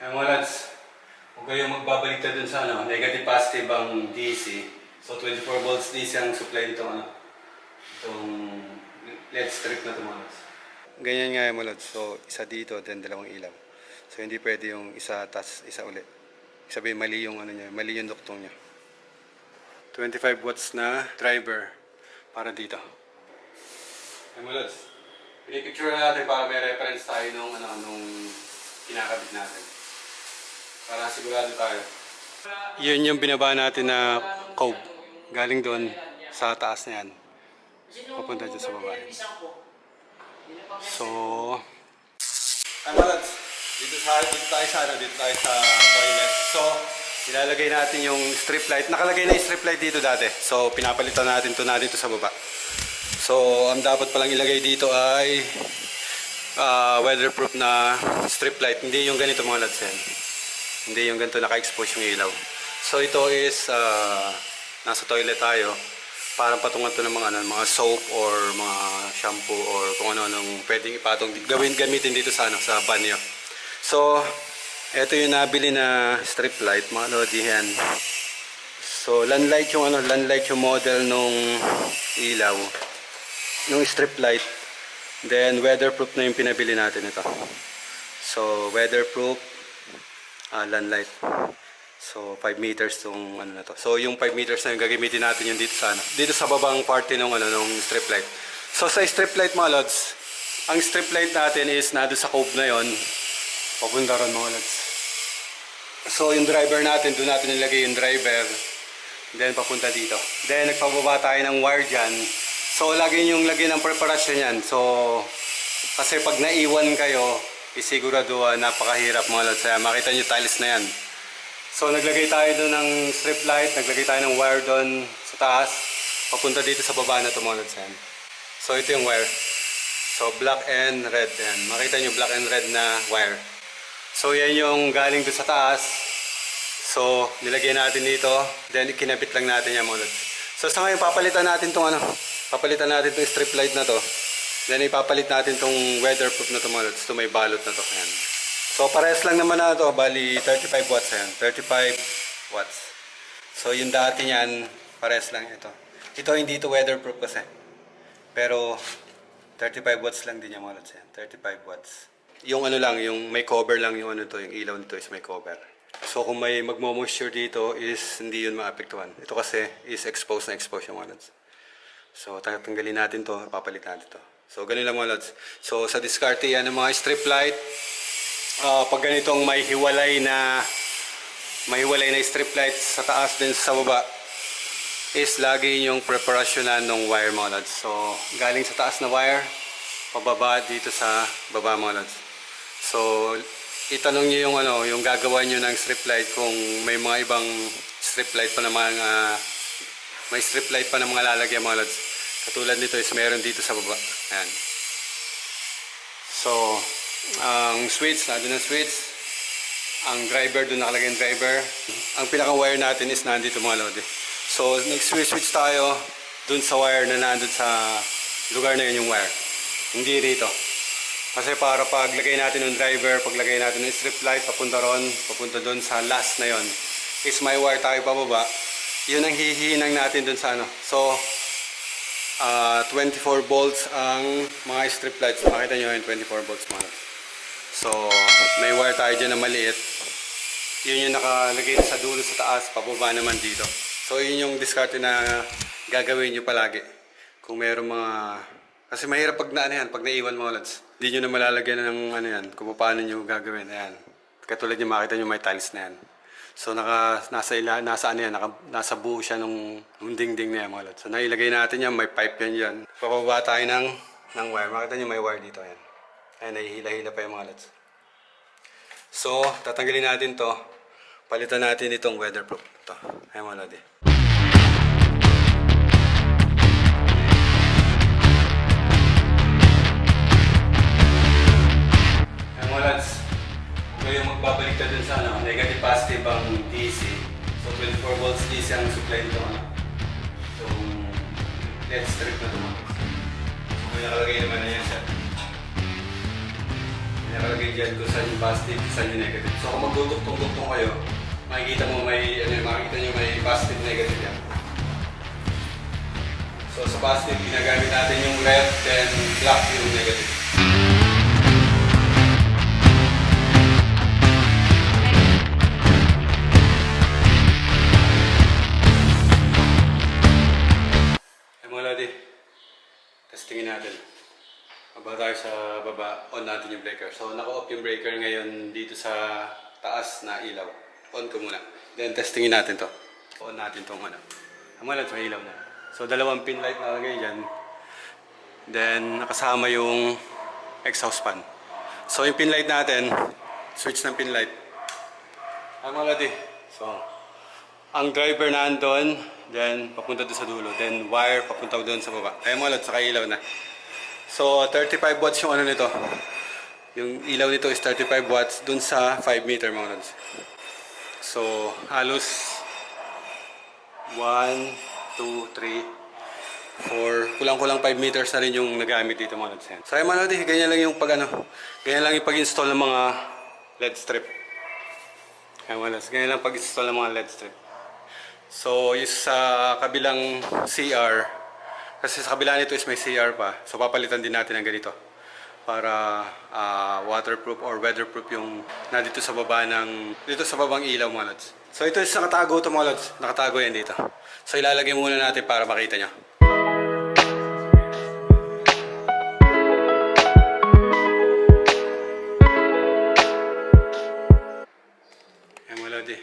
Kaya mga lads, huwag kayong magbabaliktad dun sa ano, negative positive ang DC. So 24 volts DC ang supply nito ano, itong LED strip na ito mga lads. Ganyan nga yung mga lads. So isa dito, then dalawang ilaw. So hindi pwede yung isa tas isa uli. Sabihin mali yung ano niya, mali yung duktong niya. 25 watts na driver para dito. Ay mga lads, pinipicture na natin para may reference tayo nung ano, nung kinakabit natin. Para sigurado tayo. Yun yung binaba natin na cove. Galing doon sa taas na yan. Papunta dyan sa baba. So, lads, dito, sa, dito tayo sa ano, dito tayo sa toilet. So, ilalagay natin yung strip light. Nakalagay na yung strip light dito dati. So, pinapalitan natin to na dito sa baba. So, ang dapat palang ilagay dito ay ah, weatherproof na strip light. Hindi yung ganito mga lads yan. Hindi yung ganito naka-expose yung ilaw. So, ito is ah, nasa toilet tayo. Parang patungan to ng mga, ano, mga soap or mga shampoo or kung ano-anong pwedeng ipatong gawin gamitin dito sa, ano, sa banyo. So, ito yung nabili na strip light, mga lodi yan. So, landlight yung ano, landlight yung model nung ilaw. Yung strip light. Then, weatherproof na yung pinabili natin ito. So, weatherproof, ah, landlight. So, 5 meters tong ano na to. So, yung 5 meters na yung gagamitin natin yung dito sa ano. Dito sa babang party nung ano nung strip light. So, sa strip light mga lods, ang strip light natin is nado sa cove na yon. Papunta ron mga lods. So, yung driver natin, doon natin nilagay yung driver. Then, papunta dito. Then, nagpababa tayo ng wire dyan. So, lagi yung lagyan ng preparasyon yan. So, kasi pag naiwan kayo, isiguraduhan napakahirap mga lods. Kaya makita nyo tiles na yan. So, naglagay tayo doon ng strip light, naglagay tayo ng wire doon sa taas. Papunta dito sa baba na ito mga lods. So, ito yung wire. So, black and red. Yan. Makita nyo black and red na wire. So, yan yung galing doon sa taas. So, nilagay natin dito. Then, kinabit lang natin yan mga lods. So, sa ngayon, papalitan natin tong ano. Papalitan natin tong strip light na to. Then, ipapalit natin tong weatherproof na to mga lods. Ito may balot na to. Yan. So, parehas lang naman na to. Bali, 35 watts yan. 35 watts. So, yung dati niyan, parehas lang ito. Ito, hindi ito weatherproof kasi. Pero, 35 watts lang din yung mga lods yan. 35 watts. Yung ano lang, yung may cover lang yung ano to, yung ilaw nito is may cover. So kung may magmo-moisture dito is hindi yun maapektuhan. Ito kasi is exposed na exposed yung mga lods. So tatanggalin natin to, papalit natin to. So ganun lang mga lods. So sa diskarte yan ng mga strip light, ah, pag ganitong may hiwalay na may hiwalay na strip light sa taas din sa baba, is lagi yung preparasyonan ng wire mga lods. So, galing sa taas na wire, pababa dito sa baba mga lods. So, itanong niyo yung ano, yung gagawa niyo ng strip light kung may mga ibang strip light pa na mga may strip light pa na mga lalagyan mga lods. Katulad nito is meron dito sa baba. Ayan. So, ang switch, nandun ang switch. Ang driver, doon nakalagay yung driver. Ang pinaka-wire natin is nandito mga lodi. So, nag-switch-switch tayo doon sa wire na nandun sa lugar na yun yung wire. Hindi rito. Kasi para paglagay natin ng driver, paglagay natin ng strip light, papunta ron, papunta doon sa last na yon is may wire tayo pababa. Yun ang hihinang natin doon sa ano. So, ah 24 volts ang mga strip lights. Makita nyo yung 24 volts mga. So, may wire tayo dyan na maliit. Yun yung nakalagay sa dulo sa taas, pababa naman dito. So, yun yung discard na gagawin nyo palagi. Kung meron mga... Kasi mahirap pag na, ano yan, pag naiwan mga lods. Hindi nyo na malalagyan ng ano yan, kung paano nyo gagawin. Ayan. Katulad nyo makita nyo may tiles na yan. So, naka, nasa, ila, nasa ano yan, naka, nasa buo siya nung, nung dingding na yan mga lods. So, nailagay natin yan, may pipe yan dyan. Papababa tayo ng, ng wire. Makita nyo may wire dito. Ayan. Ayan, nahihila-hila pa yung mga lods. So, tatanggalin natin to. Palitan natin itong weatherproof. Ito. Ayan mga lodi. Ayan mga lods. Kung kayo magbabalik ka dun sa ano, negative positive ang DC. So 24 volts DC ang supply nito. Ano, itong LED strip na ito. So may nakalagay naman na yan siya. Nakalagay dyan kung saan yung positive, saan yung negative. So kung magduduktong-duktong kayo, makikita mo may, ano, makikita nyo may positive, negative yan. So sa positive, ginagamit natin yung red, then black yung negative. Testingin natin. Aba tayo sa baba, on natin yung breaker. So naka-off yung breaker ngayon dito sa taas na ilaw. On ko muna. Then testingin natin to. On natin tong ano. Ang lodi, may ilaw na. So dalawang pin light na lagay dyan. Then nakasama yung exhaust fan. So yung pin light natin, switch ng pin light. Mga lodi. So, ang driver na andon, then papunta doon sa dulo. Then wire papunta doon sa baba. Ay mga lodi, saka ilaw na. So, 35 watts yung ano nito. Yung ilaw nito is 35 watts dun sa 5 meter mga lods. So, halos 1, 2, 3, 4, kulang-kulang 5 meters na rin yung nagamit dito mga lods. So, ay mga lods, ganyan lang yung pag ano, ganyan lang yung pag-install ng mga LED strip. Ay mga lods, ganyan lang pag-install ng mga LED strip. So, yung sa kabilang CR, kasi sa kabila nito is may CR pa. So papalitan din natin ng ganito para ah, waterproof or weatherproof yung nandito sa baba ng dito sa babang ilaw mga lods. So ito is nakatago to mga lods. Nakatago yan dito. So ilalagay muna natin para makita nyo. Ayan mga lodi.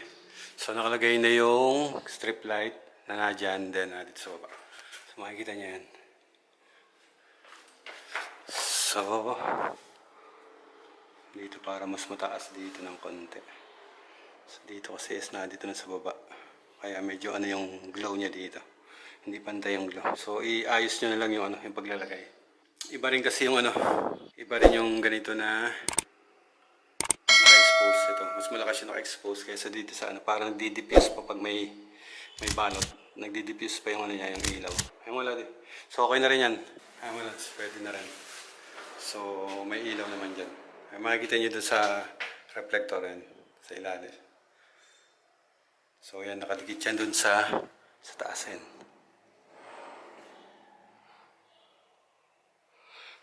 So nakalagay na yung strip light na nadyan din na dito sa. So makikita niyo yan. So, dito para mas mataas dito ng konti. So dito kasi is na dito na sa baba. Kaya medyo ano yung glow niya dito. Hindi pantay yung glow. So iayos nyo na lang yung ano, yung paglalagay. Iba rin kasi yung ano, iba rin yung ganito na. Mas malakas yung naka-expose kaysa dito sa ano, parang nagdi-diffuse pa pag may may balot. Nagdi-diffuse pa yung ano niya, yung ilaw. Ay wala din. So okay na rin yan. Ay wala, pwede na rin. So may ilaw naman dyan. Ay, makikita nyo dun sa reflector yan, sa ilalim. So yan, nakadikit yan dun sa, sa taas yan.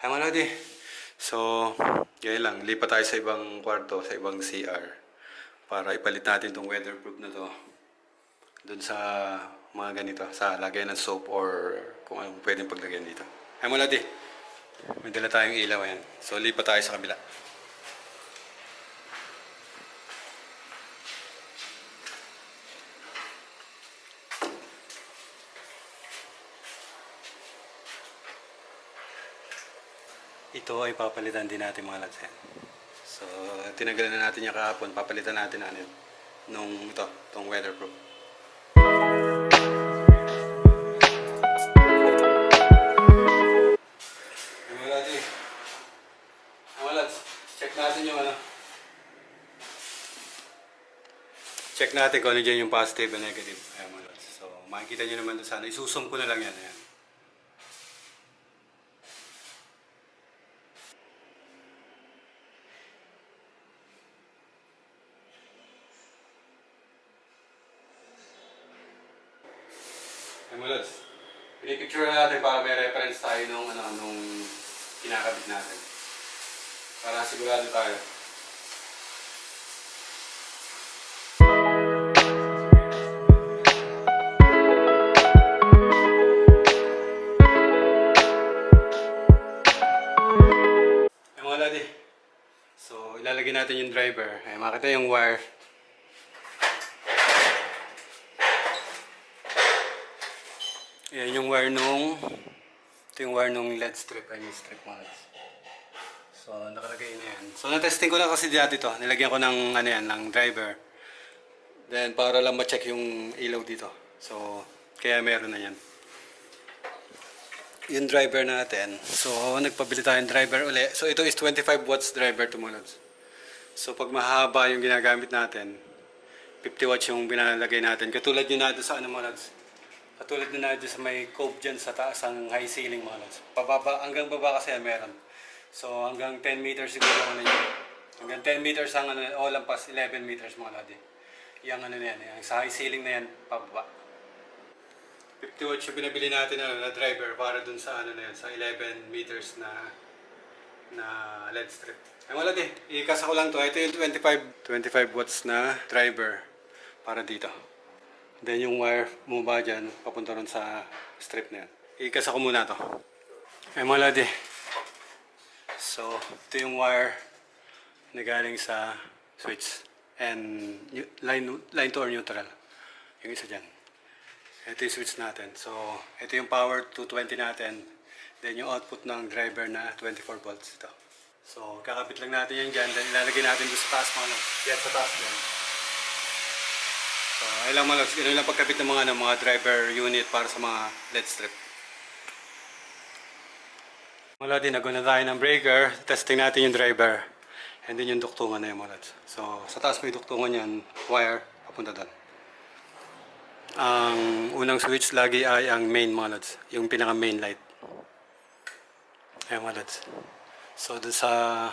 Ay mga lodi. So, yun lang. Lipat tayo sa ibang kwarto, sa ibang CR. Para ipalit natin itong weatherproof na to. Doon sa mga ganito. Sa lagay ng soap or kung anong pwedeng paglagyan dito. Ay mga lodi. May dala tayong ilaw yan. So, lipat tayo sa kabila. Ito ay papalitan din natin mga lads. So, tinagalan na natin yung kahapon. Papalitan natin ano yun. Nung ito, itong weatherproof. Eh. Check natin yung ano. Check natin kung ano dyan yung positive and negative. Ayan mga lads. So, makikita nyo naman doon sana. Isusum ko na lang yan. Ayan. Ay, mga lods. Pinipicture na natin para may reference tayo nung, ano, nung kinakabit natin. Para sigurado tayo. So, ilalagay natin yung driver. Ay, makita yung wire. Yan yung wire nung ito yung wire nung LED strip yung strip lods. So nakalagay na yan. So na-testing ko lang kasi dati to. Nilagyan ko ng ano yan, ng driver. Then para lang ma-check yung ilaw dito. So kaya meron na yan. Yung driver natin. So nagpabili tayo ng driver uli. So ito is 25 watts driver lods. So pag mahaba yung ginagamit natin, 50 watts yung binalagay natin. Katulad yun natin sa ano mga lods. Katulad na natin sa may cove dyan sa taas ang high ceiling mga lods. Pababa, hanggang baba kasi meron. So hanggang 10 meters siguro ano niya. Hanggang 10 meters ang ano, o lampas 11 meters mga lodi. Yung ano na yan, yung sa high ceiling na yan, pababa. 50 watts yung binabili natin ano, na driver para dun sa ano na yan, sa 11 meters na na LED strip. Ay wala di, ikasa ko lang to. Ito yung 25, 25 watts na driver para dito. Then yung wire bumaba dyan, papunta ron sa strip na yan. Ikasa ko muna to. Ay wala di. So, ito yung wire na galing sa switch and line, line to or neutral. Yung isa dyan. Ito yung switch natin. So, ito yung power 220 natin. Then yung output ng driver na 24 volts ito. So, kakabit lang natin yan dyan. Then ilalagay natin doon sa taas mga ano. Yan sa taas dyan. So, ay lang mga lods. Ganun pagkabit ng mga, ano, mga driver unit para sa mga LED strip. Mga lods, nagawa na tayo ng breaker. Testing natin yung driver. And then yung duktungan na yung mga lods. So, sa taas may duktungan yan. Wire, papunta doon. Ang unang switch lagi ay ang main mga lods. Yung pinaka main light. Ayan mga lods. So dun sa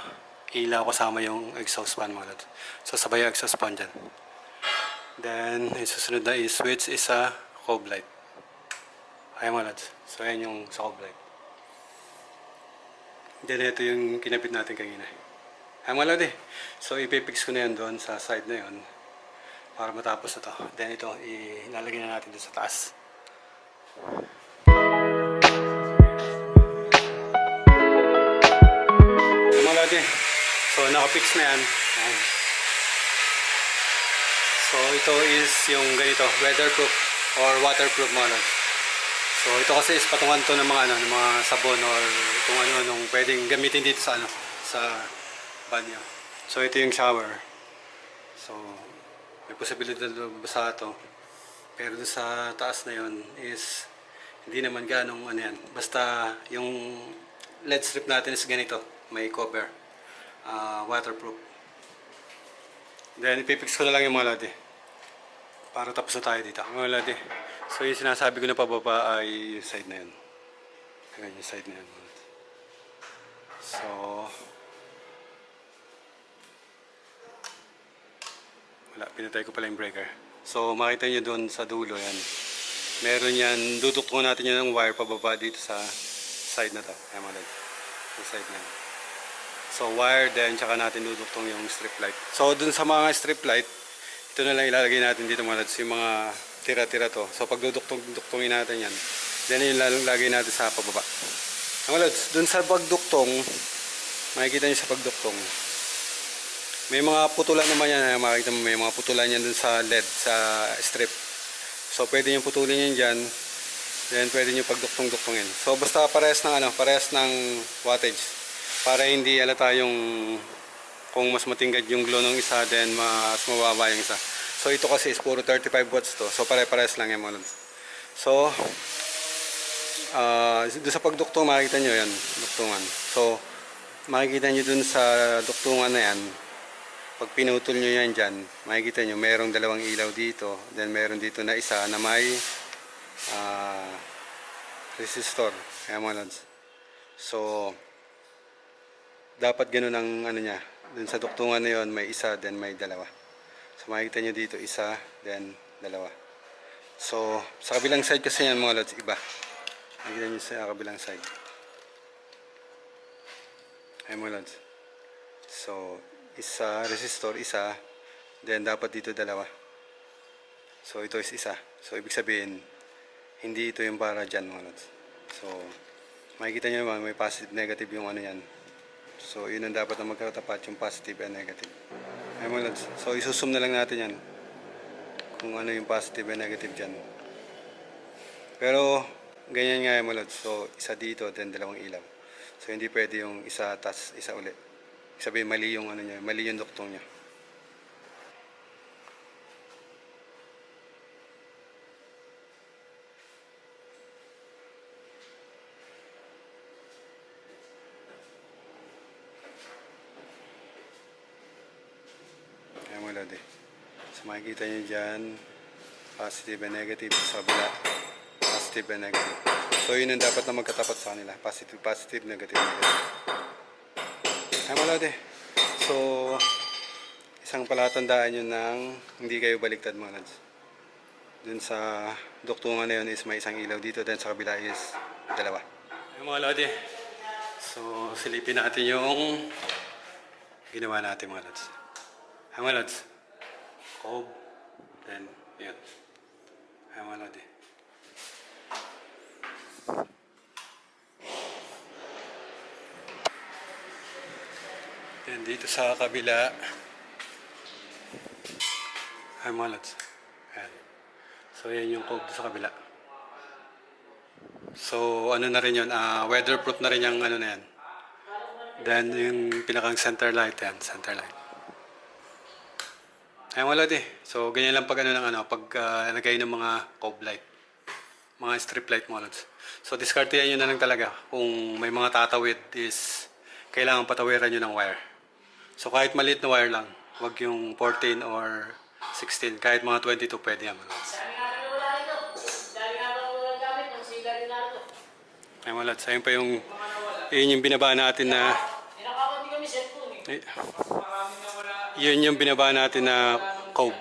ilaw kasama yung exhaust fan mga lods. So sabay yung exhaust fan dyan. Then yung susunod na is switch is sa cob light. Ayan mga lods. So ayan yung sa cob light. Then ito yung kinabit natin kanina. Ayan mga lods eh. So ipipix ko na yan doon sa side na yon para matapos na to. Then ito, ilalagay na natin dun sa taas. Yung Mga lodi, so nakapix na yan. Ayan. So ito is yung ganito, weatherproof or waterproof mga lodi. So ito kasi is patungan to ng mga ano, ng mga sabon or kung ano anong pwedeng gamitin dito sa ano, sa banyo. So ito yung shower. So may posibilidad na basa ito. Pero sa taas na yon is hindi naman ganong ano yan. Basta yung LED strip natin is ganito. May cover. Ah, waterproof. Then ipipix ko na lang yung mga lodi. Para tapos na tayo dito. Mga lodi. So yung sinasabi ko na pababa ay yung side na yun. Ayan yung side na yun. lodi. So, Wala, pinatay ko pala yung breaker. So, makita nyo doon sa dulo yan. Meron yan, duduktungan natin yan ng wire pababa dito sa side na to. Ayan mga lod. Sa side na yan. So, wire then tsaka natin duduktong yung strip light. So, dun sa mga strip light, ito na lang ilalagay natin dito mga lods, yung mga tira-tira to. So, pag duduktong-duktongin natin yan, then yung ilalagay natin sa pababa. Mga lods, dun sa pagduktong, makikita nyo sa pagduktong, may mga putulan naman yan, makikita mo may mga putulan yan dun sa LED, sa strip. So pwede nyo putulin yan dyan, then pwede nyo pagduktong-duktongin. So basta parehas ng ano, parehas ng wattage. Para hindi alata yung kung mas matingkad yung glow ng isa, then mas mababa yung isa. So ito kasi is puro 35 watts to. So pare-parehas lang yan mga. So, ah doon sa pagduktong makikita nyo yan, duktungan. So, makikita nyo dun sa duktungan na yan, pag pinutol nyo yan dyan, makikita nyo merong dalawang ilaw dito, then meron dito na isa na may ah, resistor. Kaya mga lods. So, dapat ganun ang ano niya. Dun sa duktungan na yon may isa, then may dalawa. So, makikita nyo dito isa, then dalawa. So, sa kabilang side kasi yan mga lods, iba. Makikita nyo sa kabilang side. Ay mga lods. So, isa, resistor, isa. Then, dapat dito dalawa. So, ito is isa. So, ibig sabihin, hindi ito yung para dyan, mga lods. So, makikita nyo naman, may positive, negative yung ano yan. So, yun ang dapat na magkatapat, yung positive and negative. Ay, mga lods. So, isusum na lang natin yan. Kung ano yung positive and negative dyan. Pero, ganyan nga yung mga. So, isa dito, then dalawang ilaw. So, hindi pwede yung isa, tas isa ulit. Sabihin, mali yung ano niya, mali yung duktong niya. Ayan mga lodi. So makikita nyo dyan, positive and negative sa kabila. Positive and negative. So yun ang dapat na magkatapat sa kanila. Positive, positive, negative, negative. Ay malode. So, isang palatandaan yun ng hindi kayo baliktad mga lads. Dun sa duktungan na yun is may isang ilaw dito, then sa kabila is dalawa. Ay mga lodi. So, silipin natin yung ginawa natin mga lads. Ay mga lads. Cob. Then, yun. Mga lodi. Then dito sa kabila lods. Ayan. So yan yung code sa kabila. So ano na rin yun, ah, weatherproof na rin yung ano na yan. Then yung pinakang center light yan, center light. Ay mga lodi. So ganyan lang pag ano ng ano, pag ah, lagay ng mga cob light. Mga strip light mga lods. So discartean nyo na lang talaga kung may mga tatawid is kailangan patawiran nyo ng wire. So kahit maliit na wire lang, wag yung 14 or 16, kahit mga 22 pwede yan. mga lods. Dami nga lang wala ito. Dami nga lang wala gamit. Ang siga rin na ito. Ay mga lods, ayun pa yung, yun yung binaba natin na, cellphone eh. Yun yung binaba natin na cob.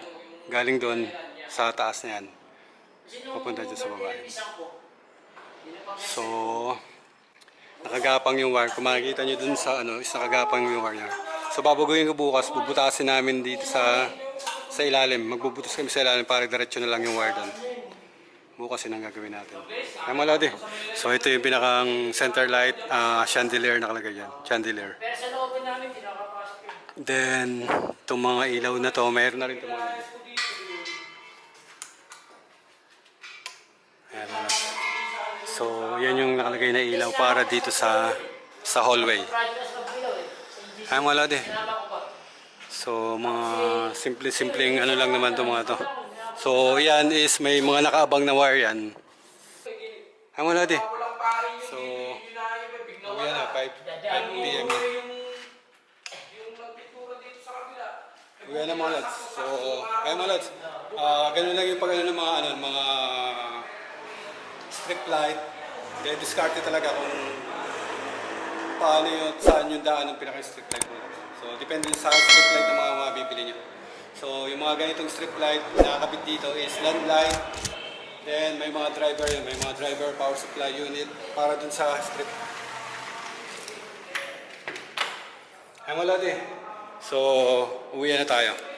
Galing doon sa taas na yan. Papunta dyan sa baba. So, nakagapang yung wire. Kung makikita nyo dun sa ano, is nakagapang yung wire niya. So, babaguhin ko bukas, bubutasin namin dito sa sa ilalim. Magbubutas kami sa ilalim para diretso na lang yung wire doon. Bukas yun ang gagawin natin. Ay mga lodi. So, ito yung pinakang center light, ah, chandelier nakalagay yan. Chandelier. pero sa loob namin. Then, itong mga ilaw na to, mayroon na rin itong mga Ayan. So, yan yung nakalagay na ilaw para dito sa sa hallway. Project na sa Bilaw. Sa NGC. Ay, mga lodi. Sinama ko pa. So, mga simple-simpleng ano lang naman to mga to. So, yan is may mga nakaabang na wire yan. Ay, mga lodi. So, yan na, 5, 5 p.m. na. Uwi na mga lads. So, ay mga lads. Ah, ganun lang yung pag ano ng mga ano, mga strip light. Then discard talaga kung paano yung saan yung daan ng pinaka-strip light mo. So, depende sa strip light ng mga mabibili nyo. So, yung mga ganitong strip light nakakabit dito is land light. Then, may mga driver yun. May mga driver power supply unit para dun sa strip. Mga lodi. So, uwi na tayo.